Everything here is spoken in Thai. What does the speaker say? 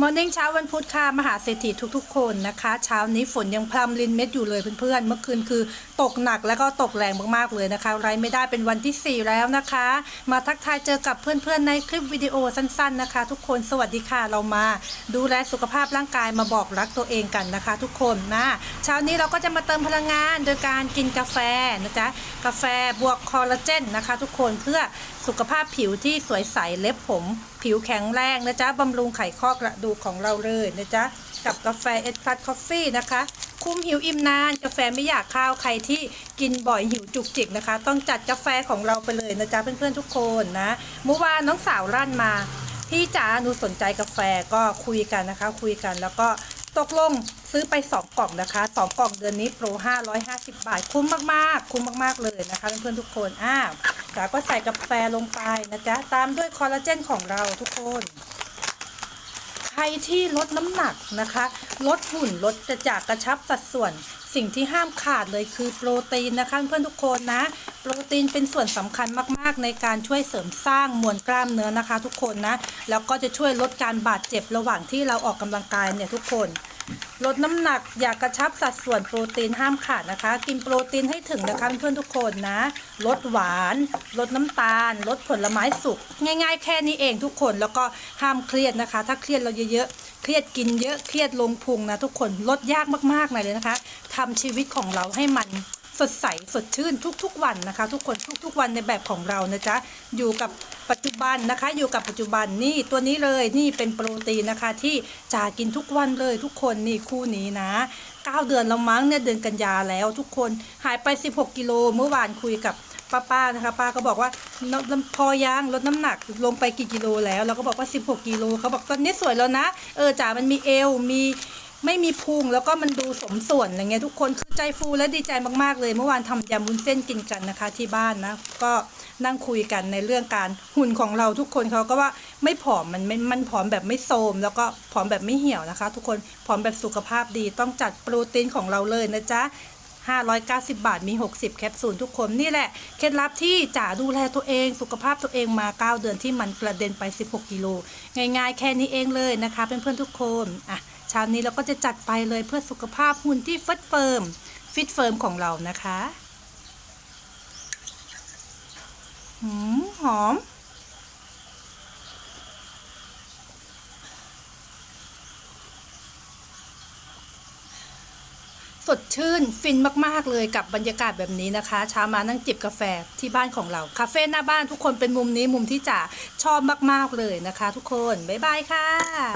มอร์นิ่งเช้าวันพุธค่ะมหาเศรษฐีทุกๆ คนนะคะ เช้านี้ฝนยังพรำลินเม็ดอยู่เลยเพื่อนๆ เมื่อคืนคือตกหนักแล้วก็ตกแรงมากๆเลยนะคะ ไรไม่ได้เป็นวันที่ 4 แล้วนะคะ มาทักทายเจอกับเพื่อนๆในคลิปวิดีโอสั้นๆนะคะ ทุกคนสวัสดีค่ะเรามา ดูแลสุขภาพร่างกายมาบอกรักตัวเองกันนะคะ ทุกคนนะเช้านี้เราก็จะมาเติมพลังงานโดยการกินกาแฟนะจ๊ะกาแฟบวกคอลลาเจนนะคะ ทุกคนเพื่อสุขภาพผิวที่สวยใสเล็บผม ผิวแข็งแรงนะจ๊ะบำรุงไขข้อกระดูของเราเลยนะจ๊ะ กับกาแฟเอสพลัสคอฟฟี่นะคะ คุ้มหิวอิ่มนาน กาแฟไม่อยากข้าวใครที่กินบ่อยหิวจุกจิกนะคะ ต้องจัดกาแฟของเราไปเลยนะจ๊ะเพื่อนๆทุกคนนะเมื่อวานน้องสาวรั่นมาพี่จ๋าหนูสนใจกาแฟก็คุยกันนะคะ คุยกันแล้วก็ตกลงซื้อไป 2 กล่องนะคะ 2 กล่องเดือนนี้โปร 550 บาท คุ้มมากๆ คุ้มมากๆเลยนะคะเพื่อนๆทุกคนอ่าจ๋าก็ใส่กาแฟลงไปนะจ๊ะ ตามด้วยคอลลาเจนของเราทุกคน ใครที่ลดน้ำหนักนะคะ ลดหุ่นลดจะจากกระชับสัดส่วน สิ่งที่ห้ามขาดเลยคือโปรตีนนะคะเพื่อนทุกคนนะ โปรตีนเป็นส่วนสำคัญมาก ๆ ในการช่วยเสริมสร้างมวลกล้ามเนื้อนะคะ ทุกคนนะ แล้วก็จะช่วยลดการบาดเจ็บระหว่างที่เราออกกำลังกายเนี่ยทุกคน ลดน้ำหนักอยากกระชับสัดส่วนโปรตีนห้ามขาดนะคะ กินโปรตีนให้ถึงนะคะเพื่อนทุกคนนะลดหวาน ลดน้ำตาล ลดผลไม้สุก ง่ายๆ แค่นี้เองทุกคนแล้วก็ห้ามเครียดนะคะ ถ้าเครียดเราเยอะๆเครียดกินเยอะเครียดลงพุงนะทุกคนลดยากมากๆเลยนะคะทำชีวิตของเราให้มัน สดใสสดชื่นทุกๆวันนะคะ ทุกคนทุกๆวันในแบบของเรานะจ๊ะอยู่กับปัจจุบันนะคะ อยู่กับปัจจุบันนี่ตัวนี้เลยนี่เป็นโปรตีนนะคะที่จากินทุกวันเลยทุกคนนี่คู่นี้นะ 9 เดือนแล้วมั้งเนี่ยเดือนกันยาแล้วทุกคนหายไป 16 กิโลเมื่อวานคุยกับป้าๆนะคะป้าก็บอกว่าพอยางลดน้ำหนักลงไปกี่กิโลแล้วเราก็บอกว่า 16 กิโลเขาบอกตอนนี้สวยแล้วนะ เออจ๋ามันมีเอวมี ไม่มีพุงแล้วก็มันดูสมส่วนอะไรเงี้ยทุกคนคือใจฟูและดีใจมากๆเลย เมื่อวานทำยำวุ้นเส้นกินกันนะคะ ที่บ้านนะ ก็นั่งคุยกันในเรื่องการหุ่นของเราทุกคนเขาก็ว่าไม่ผอมมันไม่มันผอมแบบไม่โทรมแล้วก็ผอมแบบไม่เหี่ยวนะคะ ทุกคนผอมแบบสุขภาพดีต้องจัดโปรตีนของเราเลยนะจ๊ะ590 บาทมี 60 แคปซูลทุกคนนี่แหละ เคล็ดลับที่จ๋าดูแลตัวเอง สุขภาพตัวเองมา 9 เดือนที่มันกระเด็นไป 16 กิโล ง่ายๆ แค่นี้เองเลยนะคะเพื่อนๆทุกคนอะ เช้านี้เราก็จะจัดไปเลยเพื่อสุขภาพหุ่นที่ฟิตเฟิร์มฟิตเฟิร์มของเรานะคะหืมหอม สดชื่นฟินมาก ๆ เลยกับบรรยากาศแบบนี้นะคะเช้ามานั่งจิบกาแฟที่บ้านของเรา คาเฟ่หน้าบ้านทุกคนเป็นมุมนี้มุมที่จ๋าชอบมาก ๆ เลยนะคะ ทุกคน บ๊ายบายค่ะ